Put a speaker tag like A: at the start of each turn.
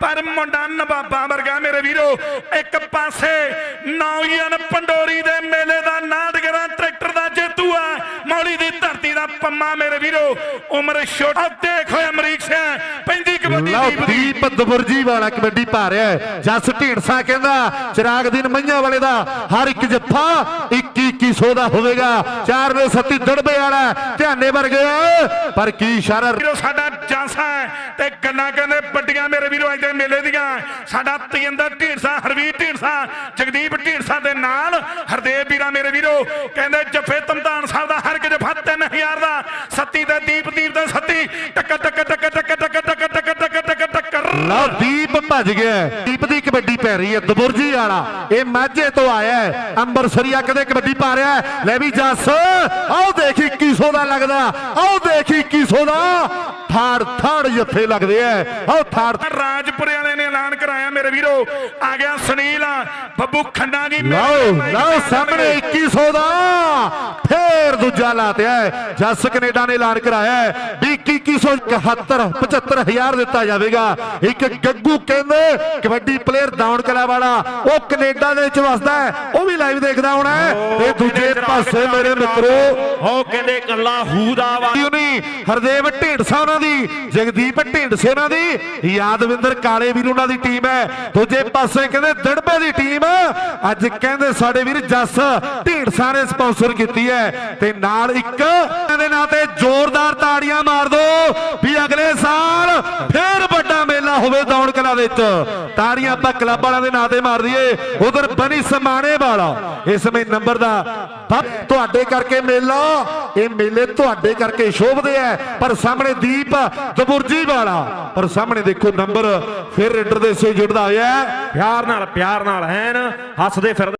A: ਪਰ ਮੁੰਡਾ ਨਵਾਬਾਂ ਵਰਗਾ ਮੇਰੇ ਵੀਰੋ ਇੱਕ ਪਾਸੇ ਨੌਜਵਾਨ ਪੰਡੋਰੀ ਦੇ ਮੇਲੇ ਦਾ ਨਾਟਗਰਾ ਟਰੈਕਟਰ ਦਾ ਜੇਤੂ ਆ ਮੌਲੀ ਦੀ ਧਰਤੀ ਦਾ ਪੰਮਾ ਮੇਰੇ ਵੀਰੋ ਉਮਰ ਛੋਟਾ ਦੇਖ ਹੋਏ ਅਮਰੀਕ ਸਿੰਘ ਪੈਂਦੀ ਕਬੱਡੀ ਦੀ
B: ਦੀਪ ਦਬੁਰਜੀ ਵਾਲਾ ਕਬੱਡੀ ਪਾ ਰਿਹਾ। ਜਸ ਢੀਂਡਸਾ ਕਹਿੰਦਾ ਚਿਰਾਗ ਦੀਨ ਮਈਆਂ ਵਾਲੇ ਦਾ ਹਰ ਇੱਕ ਜੱਫਾ 21 2100 ਦਾ ਹੋਵੇਗਾ ਚਾਰ ਦੇ ਸੱਤੀ ਦੜਬੇ ਵਾਲਾ ਧਿਆਨੇ ਵਰਗੇ ਪਰ ਕੀ ਇਸ਼ਾਰਾ
A: ਵੀਰੋ ਸਾਡਾ ਜਾਂਸਾ ਤੇ ਗੱਲਾਂ ਕਹਿੰਦੇ ਵੱਡੀਆਂ ਮੇਰੇ ਵੀਰੋ ਅੱਜ ਦੇ ਮੇਲੇ ਦੀਆਂ ਸਾਡਾ ਤੇਜਿੰਦਰ ਢੀਂਡਸਾ ਹਰਵੀਰ ਢੀਂਡਸਾ ਜਗਦੀਪ ਢੀਂਡਸਾ ਦੇ ਨਾਲ ਹਰਦੇਵ ਵੀਰਾ ਮੇਰੇ ਵੀਰੋ ਕਹਿੰਦੇ ਜੱਫੇ ਤਮਤਾਨ ਸਾਹਿਬ ਦਾ ਹਰ ਇੱਕ ਜੱਫਾ 3000 ਦਾ ਸੱਤੀ ਤੇ ਦੀਪ ਦੀਪ ਦਾ ਸੱਤੀ ਟੱਕ ਟੱਕ ਟੱਕ ਟੱਕ ਟੱਕ ਟੱਕ ਟੱਕ ਟੱਕ ਟੱਕ ਟੱਕਰ
B: ਲਓ ਦੀਪ ਭੱਜ ਗਿਆ। ਦੀਪ ਦੀ ਕਬੱਡੀ ਪੈ ਰਹੀ ਹੈ ਦਬੁਰਜੀ ਵਾਲਾ ਇਹ ਮਾਝੇ ਤੋਂ ਆਇਆ ਹੈ ਅੰਬਰਸਰੀਆ ਕਦੇ ਕਬੱਡੀ ਪਾ ਰਿਹਾ। ਲੈ ਵੀ ਜੱਸ ਆਓ ਦੇਖ 2100 ਦਾ ਲੱਗਦਾ। ਆਓ ਦੇਖ 2100 ਦਾ ਥਾੜ ਥਾੜ ਜੱਫੇ ਲੱਗਦੇ ਐ। ਆਓ ਥਾੜ
A: ਰਾਜਪੁਰੇ ਵਾਲੇ ਨੇ ਐਲਾਨ ਕਰਾਇਆ ਮੇਰੇ ਵੀਰੋ। ਆ ਗਿਆ ਸੁਨੀਲ। ਬੱਬੂ ਖੰਡਾ ਜੀ
B: ਲਓ ਲਓ
A: ਸਾਹਿਬ
B: ਸਾਹਮਣੇ 2100 ਦਾ। ਫੇਰ ਦੂਜਾ ਲਾਤਿਆ। ਜੱਸ ਕੈਨੇਡਾ ਨੇ ਐਲਾਨ ਕਰਾਇਆ ਵੀ 2171 75000 ਦਿੱਤਾ ਜਾਵੇਗਾ। ਇੱਕ ਗੱਗੂ ਕਹਿੰਦੇ ਕਬੱਡੀ ਪਲੇਅਰ ਦੌਣ ਕਲਾ ਵਾਲਾ। ਉਹ ਕੈਨੇਡਾ ਦੇ ਵਿੱਚ ਵਸਦਾ ਉਹ ਵੀ ਲਾਈਵ ਦੇਖਦਾ ਹੋਣਾ। ਤੇ ਦੂਜੇ ਪਾਸੇ ਮੇਰੇ ਮਿੱਤਰੋ।
C: ਉਹ ਕਹਿੰਦੇ ਕੱਲਾ ਹੂ ਦਾ ਵਾ।
B: ਉਨੀ ਹਰਦੇਵ ਢੀਂਡਸਾ ਉਹਨਾਂ ਦੀ, ਜਗਦੀਪ ਢੀਂਡਸੇ ਉਹਨਾਂ ਦੀ ਯਾਦਵਿੰਦਰ ਕਾਲੇ ਵੀਰ ਉਹਨਾਂ ਦੀ ਟੀਮ ਹੈ। ਦੂਜੇ ਪਾਸੇ ਕਹਿੰਦੇ ਦੜਬੇ ਦੀ ਟੀਮ ਅੱਜ ਕਹਿੰਦੇ ਸਾਡੇ ਵੀਰ ਜੱਸ ਢੀਂਡਸਾ ਨੇ ਸਪਾਂਸਰ ਕੀਤੀ ਹੈ। ਤੇ ਨਾਲ ਇੱਕ ਦੇ ਨਾਂ ਤੇ ਜ਼ੋਰਦਾਰ ਤਾੜੀਆਂ ਮਾਰ ਦਿਓ ਵੀ ਅਗਲੇ ਸਾਲ ਫੇਰ ਵੱਡਾ ਮੇਲਾ ਹੋਵੇ ਦੌਣ ਕਲਾ ਵਿੱਚ। ਤਾੜੀਆਂ ਆਪਾਂ ਕਲੱਬ ਵਾਲਿਆਂ ਦੇ ਨਾਂ ਤੇ ਮਾਰ ਦਈਏ। ਉਧਰ ਬਨੀ ਸਮਾਣੇ ਵਾਲਾ। ਇਸ ਸਮੇਂ ਨੰਬਰ ਦਾ ਤੁਹਾਡੇ ਕਰਕੇ ਮੇਲਾ। ਇਹ ਮੇਲੇ ਤੁਹਾਡੇ ਕਰਕੇ ਸ਼ੋਭਦੇ ਆ। ਪਰ ਸਾਹਮਣੇ ਦੀਪ ਦਬੁਰਜੀ ਵਾਲਾ। ਪਰ ਸਾਹਮਣੇ ਦੇਖੋ ਨੰਬਰ। ਫਿਰ ਰੇਡਰ ਦੇ ਸੇ ਜੁੜਦਾ ਹੋਇਆ
C: ਪਿਆਰ ਨਾਲ ਪਿਆਰ ਨਾਲ ਐਨ ਹੱਸਦੇ ਫਿਰਦੇ